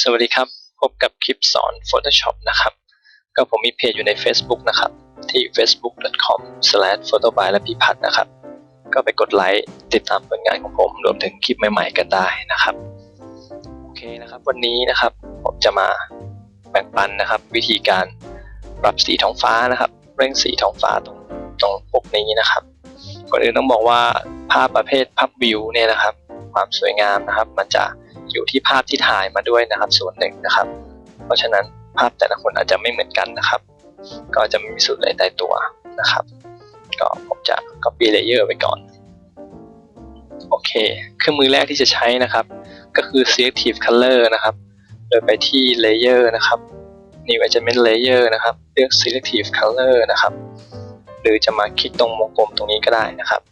สวัสดีครับ พบกับคลิปสอน Photoshop นะครับ ก็ผมมีเพจอยู่ใน Facebook นะครับ ที่ facebook.com/photoby และพิพัฒน์นะครับ ก็ไปกดไลค์ติดตามผลงานของผมรวมถึงคลิปใหม่ๆกันได้นะครับ โอเคนะครับ วันนี้นะครับผมจะมาแบ่งปันนะครับ วิธีการปรับสีท้องฟ้านะครับ เร่งสีท้องฟ้าตรงตรงปกนี้นะครับก่อนอื่นต้องบอกว่าภาพประเภทภาพวิวเนี่ยนะครับ ความสวยงามนะครับมันจะ อยู่ที่ภาพที่ถ่ายมาด้วยนะครับ ส่วนหนึ่งนะครับ เพราะฉะนั้นภาพแต่ละคนอาจจะไม่เหมือนกันนะครับ ก็จะไม่มีสูตรอะไรตายตัวนะครับ ก็ผมจะ copy layer ไปก่อน โอเค เครื่องมือแรกที่จะใช้นะครับ ก็คือ selective color นะครับ โดยไปที่ layer นะครับ new adjustment layer นะครับ เลือก selective color นะครับ หรือจะมาคลิกตรงวงกลมตรงนี้ก็ได้นะครับ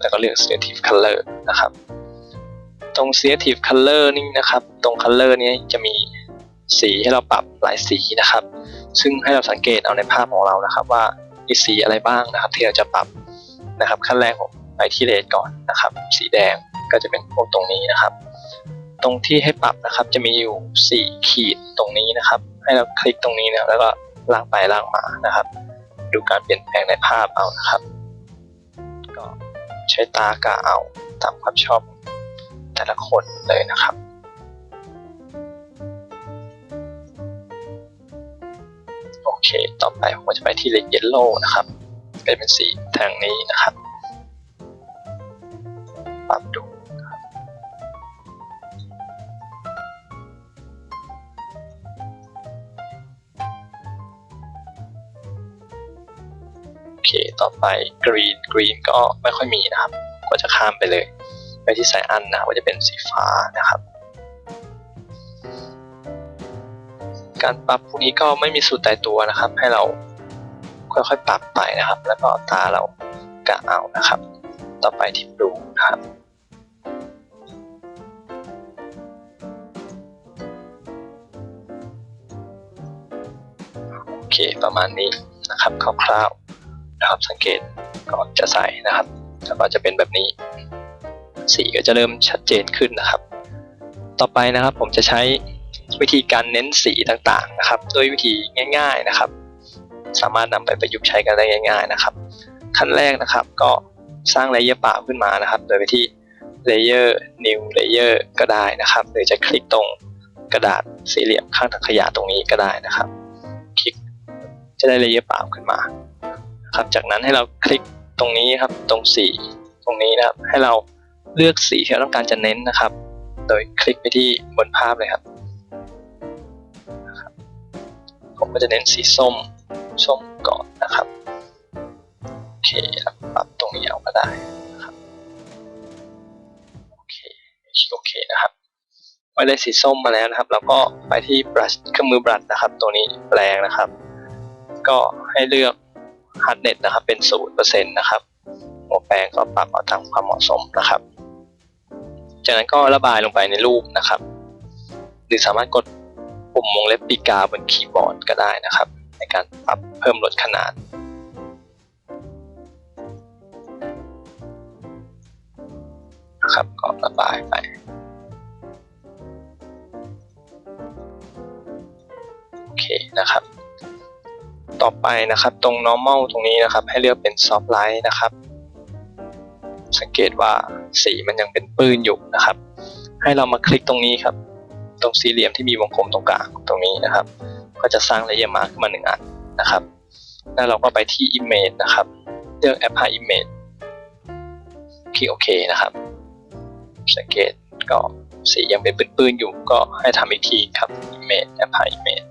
แล้วก็เลือก selective color นะครับ ตรง selective color นี่นะครับ ตรง color นี้จะมีสีให้เราปรับหลายสีนะครับ ซึ่งให้เราสังเกตเอาในภาพของเรานะครับ ว่ามีสีอะไรบ้างนะครับ ที่เราจะปรับนะครับ ขั้นแรกผมไปที่เลดก่อนนะครับ สีแดงก็จะเป็นพวกตรงนี้นะครับ ตรงที่ให้ปรับนะครับจะมีอยู่ 4 ขีดตรงนี้นะครับ ให้เราคลิกตรงนี้นะแล้วก็ลากไปลากมานะครับ ดูการเปลี่ยนแปลงในภาพเอานะครับ ก็ใช้ตากะเอาตามความชอบ แต่ละคนเลยนะครับโอเค ต่อไปผมจะไปที่เลเยลโล่นะครับก็เป็นสีทางนี้นะครับปรับดูโอเค ต่อไปกรีนกรีนก็ไม่ค่อยมีนะครับ ก็จะข้ามไปเลย ที่สายอันนะว่าจะเป็นสีฟ้านะครับ การปรับพวกนี้ก็ไม่มีสูตรตายตัวนะครับ ให้เราค่อยๆปรับไปนะครับ แล้วก็ตาเรากะเอานะครับ ต่อไปที่บลูนะครับโอเคประมาณนี้นะครับคร่าวๆนะครับสังเกตก่อนจะใส่นะครับแล้วก็จะเป็นแบบนี้ สีก็จะเริ่มชัดเจนขึ้นนะครับ ต่อไปนะครับผมจะใช้วิธีการเน้นสีต่างๆนะครับด้วยวิธีง่าย ๆนะครับ สามารถนำไปประยุกต์ใช้กันได้ง่าย ๆนะครับ ขั้นแรกนะครับก็สร้างเลเยอร์เปล่าขึ้นมานะครับ โดยไปที่ layer new layer ก็ได้นะครับ หรือจะคลิกตรงกระดาษสี่เหลี่ยมข้างถังขยะตรงนี้ก็ได้นะครับ คลิกจะได้เลเยอร์เปล่าขึ้นมาครับจากนั้นให้เราคลิกตรงนี้ครับตรงสีตรงนี้นะครับให้เรา เลือกสีที่เราต้องการจะเน้นนะครับ โดยคลิกไปที่บนภาพเลยครับ ผมก็จะเน้นสีส้ม ส้มก่อนนะครับ โอเคปรับตรงนี้เอาก็ได้นะครับ โอเคโอเคนะครับเมื่อได้สีส้มมาแล้วนะครับแล้วก็ไปที่ brush เครื่องมือบรัชนะครับ ตัวนี้แปลงนะครับ ก็ให้เลือก hardness นะครับ เป็นศูนย์เปอร์เซ็นต์นะครับหัวแปรงก็ปรับเอาตามความเหมาะสมนะครับ จากนั้นก็ระบายลงไปในรูปนะครับ หรือสามารถกดปุ่มวงเล็บปีกาบนคีย์บอร์ดก็ได้นะครับ ในการปรับเพิ่มลดขนาด นะครับก็ระบายไปโอเคนะครับ ต่อไปนะครับตรง normal ตรงนี้นะครับ ให้เลือกเป็น soft light นะครับ สังเกตว่าสีมันยังเป็นปื้นอยู่นะครับ ให้เรามาคลิกตรงนี้ครับ ตรงสี่เหลี่ยมที่มีวงกลมตรงกลางตรงนี้นะครับ ก็จะสร้างเลเยอร์มาขึ้นมาหนึ่งอันนะครับแล้วเราก็ไปที่ image นะครับ เลือก apply image คลิกโอเคนะครับ สังเกตก็สียังเป็นปื้นๆอยู่ก็ให้ทำอีกทีครับ image apply image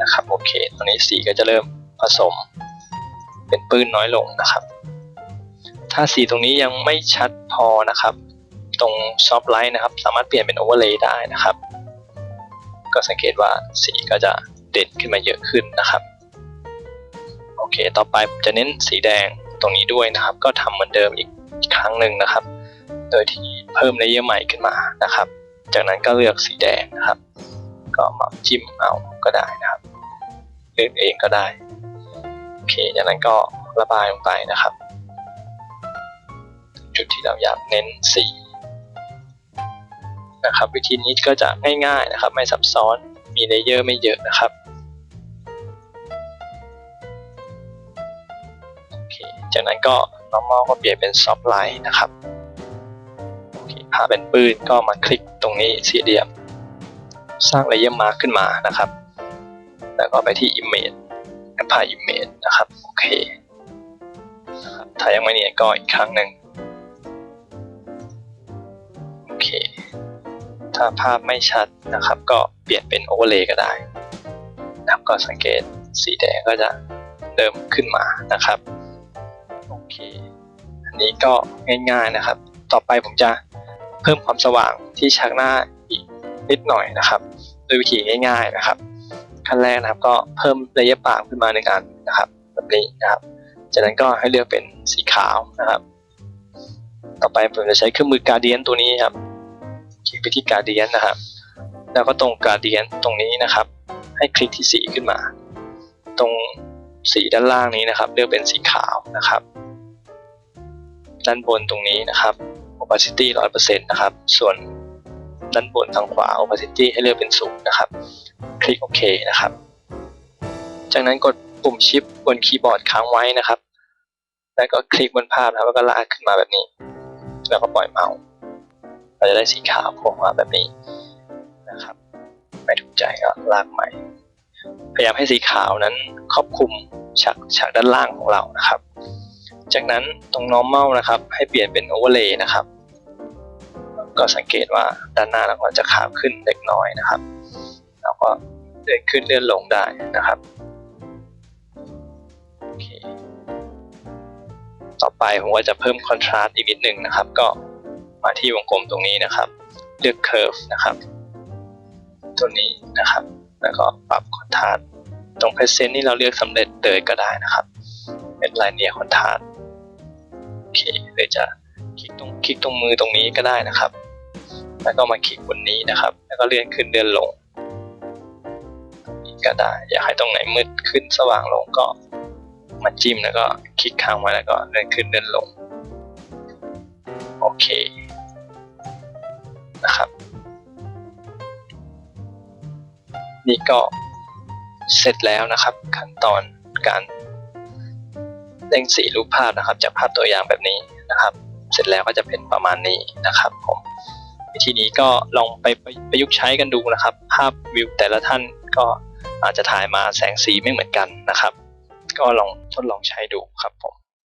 นะครับโอเค ตอนนี้สีก็จะเริ่มผสม เป็นปื้นน้อยลงนะครับ ถ้าสีตรงนี้ยังไม่ชัดพอนะครับ ตรง soft light นะครับ สามารถเปลี่ยนเป็น overlay ได้นะครับ ก็สังเกตว่าสีก็จะเด่นขึ้นมาเยอะขึ้นนะครับ โอเค ต่อไปผมจะเน้นสีแดงตรงนี้ด้วยนะครับ ก็ทำเหมือนเดิมอีกครั้งหนึ่งนะครับ โดยที่เพิ่มเลเยอร์ใหม่ขึ้นมานะครับ จากนั้นก็เลือกสีแดงนะครับ ก็มาจิ้มเอาก็ได้นะครับเลือกเองก็ได้ โอเคจากนั้นก็ระบายลงไปนะครับ ที่เราอยากเน้นสีนะครับวิธีนี้ก็จะง่ายๆนะครับ ไม่ซับซ้อนมีเลเยอร์ไม่เยอะนะครับโอเคจากนั้นก็ normal ก็เปลี่ยนเป็น soft light นะครับโอเคภาเป็นปืนก็มาคลิกตรงนี้สี่เหลี่ยม สร้างเลเยอร์มาขึ้นมานะครับ แล้วก็ไปที่ image apply image นะครับโอเคถ้ายังไม่เนียนก็อีกครั้งหนึ่ง เค ถ้าภาพไม่ชัดนะครับ ก็เปลี่ยนเป็น overlay ก็ได้นะครับก็สังเกตสีแดงก็จะเริ่มขึ้นมานะครับโอเคอันนี้ก็ง่ายๆนะครับ ต่อไปผมจะเพิ่มความสว่างที่ชักหน้าอีกนิดหน่อยนะครับโดยวิธีง่าย ๆนะครับ ขั้นแรกนะครับก็เพิ่มเลเยอร์ปากขึ้นมาหนึ่งอันนะครับแบบนี้นะครับ จากนั้นก็ให้เลือกเป็นสีขาวนะครับ ต่อไปผมจะใช้เครื่องมือการเดียนตัวนี้ครับ คลิกไปที่การเดียนนะครับ แล้วก็ตรงการเดียนตรงนี้นะครับ ให้คลิกที่สีขึ้นมา ตรงสีด้านล่างนี้นะครับ เลือกเป็นสีขาวนะครับ ด้านบนตรงนี้นะครับ opacity 100%นะครับ ส่วนด้านบนทางขวา opacity ให้เลือกเป็นศูนย์นะครับ คลิกโอเคนะครับ จากนั้นกดปุ่มชิปบนคีย์บอร์ดค้างไว้นะครับ แล้วก็คลิกบนภาพนะแล้วก็ลากขึ้นมาแบบนี้ แล้วก็ปล่อยเมาส์ เราจะได้สีขาวโผล่มาแบบนี้นะครับ ไม่ถูกใจก็ลากใหม่ พยายามให้สีขาวนั้นครอบคลุมฉากฉากด้านล่างของเรานะครับ จากนั้นตรง normal นะครับ ให้เปลี่ยนเป็น overlay นะครับ ก็สังเกตว่าด้านหน้าเราก็จะขาวขึ้นเล็กน้อยนะครับแล้วก็เลื่อนขึ้นเลื่อนลงได้นะครับต่อไปผมก็จะเพิ่มคอนทราสต์อีกนิดหนึ่งนะครับ ก็ มาที่วงกลมตรงนี้นะครับ เลือก curve นะครับ ตัวนี้นะครับ แล้วก็ปรับคอนทราสต์ตรง present นี่เราเลือกสำเร็จเลยก็ได้นะครับ เป็นลายเนียคอนทราสต์โอเคหรือจะคลิกตรงคลิกตรงมือตรงนี้ก็ได้นะครับ แล้วก็มาคลิกบนนี้นะครับ แล้วก็เลื่อนขึ้นเลื่อนลงก็ได้ อยากให้ตรงไหนมืดขึ้นสว่างลงก็มาจิ้มแล้วก็คลิกค้างไว้แล้วก็เลื่อนขึ้นเลื่อนลง โอเค นะครับ นี่ก็เสร็จแล้วนะครับ ขั้นตอนการเร่งสีรูปภาพนะครับ จากภาพตัวอย่างแบบนี้นะครับ เสร็จแล้วก็จะเป็นประมาณนี้นะครับผมวิธีนี้ก็ลองไปประยุกต์ใช้กันดูนะครับ ภาพวิวแต่ละท่านก็อาจจะถ่ายมาแสงสีไม่เหมือนกันนะครับ ก็ลองทดลองใช้ดูครับผม